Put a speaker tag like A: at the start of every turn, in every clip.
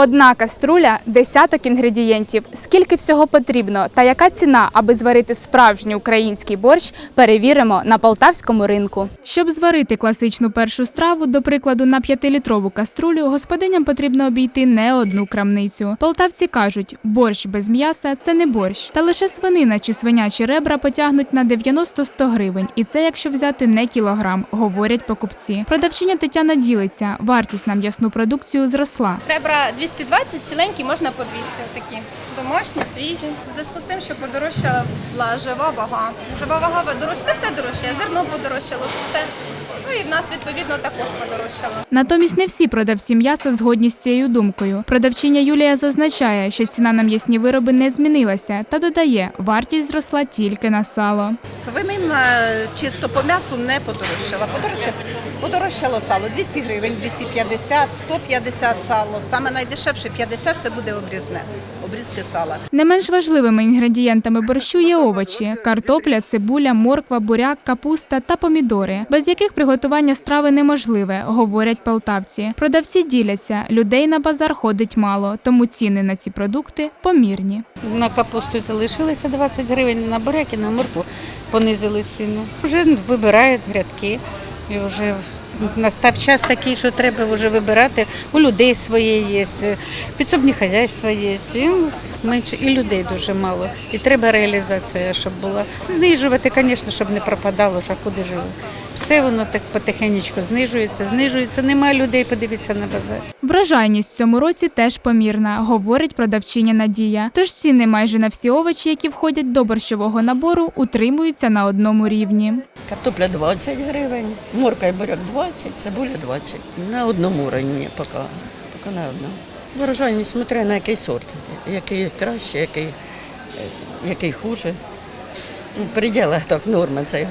A: Одна каструля десяток інгредієнтів. Скільки всього потрібно та яка ціна, аби зварити справжній український борщ, перевіримо на полтавському ринку. Щоб зварити класичну першу страву, до прикладу, на 5-літрову каструлю, господиням потрібно обійти не одну крамницю. Полтавці кажуть, борщ без м'яса це не борщ. Та лише свинина чи свинячі ребра потягнуть на 90-100 гривень. І це якщо взяти не кілограм, говорять покупці. Продавчиня Тетяна ділиться. Вартість на м'ясну продукцію зросла.
B: Ребра 220, ціленькі можна по 200 отакі. Домашні, свіжі. В зв'язку з тим, що подорожчала жива вага. Жива вага дорожча, все дорожчає, зерно подорожчало, все. Ну і в нас відповідно також подорожчало.
A: Натомість не всі продавці м'яса згодні з цією думкою. Продавчиня Юлія зазначає, що ціна на м'ясні вироби не змінилася, та додає, вартість зросла тільки на сало.
C: Свинина чисто по м'ясу не подорожчала. Подорожчало, подорожчало сало 200 гривень, 250, 150 сало. Саме найдешевше 50 це буде обрізне, обрізки сала.
A: Не менш важливими інгредієнтами борщу є овочі: картопля, цибуля, морква, буряк, капуста та помідори, без яких приготування страви неможливе, говорять полтавці. Продавці діляться, людей на базар ходить мало, тому ціни на ці продукти помірні.
D: На капусту залишилося 20 гривень, на буряк і на морку понизили ціну. Вже вибирають грядки. І вже настав час такий, що треба вже вибирати. У людей своє є, підсобні хазяйства є, і менше, і людей дуже мало. І треба реалізація, щоб була. Знижувати, звісно, щоб не пропадало, що куди живе. Все воно так потихеньку знижується, знижується. Немає людей, подивіться на базар.
A: Врожайність в цьому році теж помірна, говорить продавчиня Надія. Тож ціни майже на всі овочі, які входять до борщового набору, утримуються на одному рівні.
E: Картопля 20 гривень, морка і буряк 20, цибуля 20. На одному рівні поки, поки на одному. Врожайність смотря на який сорт, який краще, який, який хуже. Ну, В пределах так норма це.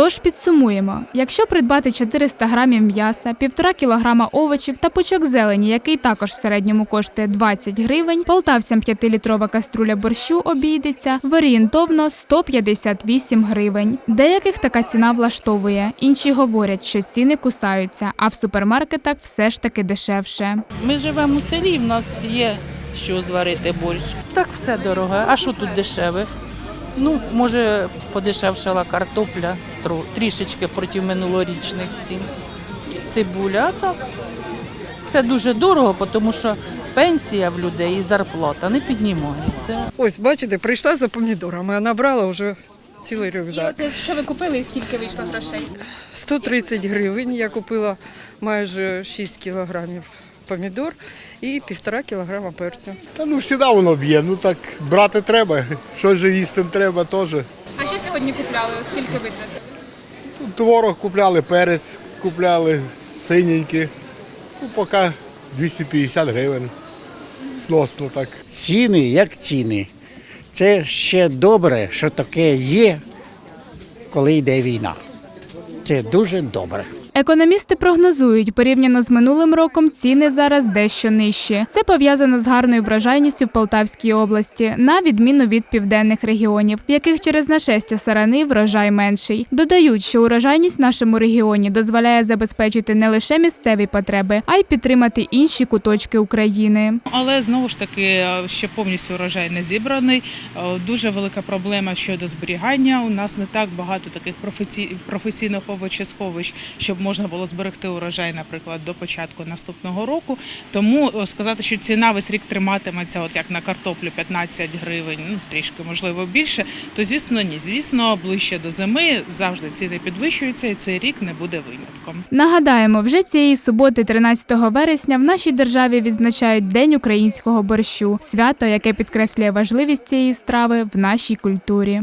A: Тож підсумуємо: якщо придбати 400 грамів м'яса, 1,5 кілограма овочів та пучок зелені, який також в середньому коштує 20 гривень, полтавцям 5-літрова каструля борщу обійдеться в орієнтовно 158 гривень. Деяких така ціна влаштовує. Інші говорять, що ціни кусаються, а в супермаркетах все ж таки дешевше.
F: Ми живемо у селі, в нас є що зварити борщ. Так все дороге. А що тут дешеве? Ну, може, подешевшала картопля трішечки проти минулорічних цін. Цибуля, а так. Все дуже дорого, тому що пенсія в людей і зарплата не піднімається.
G: Ось, бачите, прийшла за помідорами, а набрала вже цілий рюкзак.
A: що ви купили і скільки вийшло грошей?
G: 130 гривень я купила майже 6 кілограмів помідор і півтора кілограма перцю.
H: Та ну завжди воно б'є, ну так брати треба, щось же їсти треба теж.
A: А що сьогодні купляли? Скільки витратили?
H: Тут творог купляли, перець купляли, синенький. Ну, поки 250 гривень. Сносно так.
I: ціни як ціни. Це ще добре, що таке є, коли йде війна. Це дуже добре.
A: Економісти прогнозують, порівняно з минулим роком ціни зараз дещо нижчі. Це пов'язано з гарною врожайністю в Полтавській області, на відміну від південних регіонів, в яких через нашестя сарани врожай менший. Додають, що урожайність в нашому регіоні дозволяє забезпечити не лише місцеві потреби, а й підтримати інші куточки України.
J: Але знову ж таки ще повністю урожай не зібраний. Е, Дуже велика проблема щодо зберігання. У нас не так багато таких професійних овочесховищ, щоб можна було зберегти урожай, наприклад, до початку наступного року. Тому е, сказати, що ціна весь рік триматиметься, от як на картоплю 15 гривень, ну трішки можливо більше, то звісно ні. Звісно, ближче до зими завжди ціни підвищуються, і цей рік не буде винятком.
A: Нагадаємо, вже цієї суботи, 13 вересня, в нашій державі відзначають День українського борщу, свято, яке підкреслює важливість цієї страви в нашій культурі.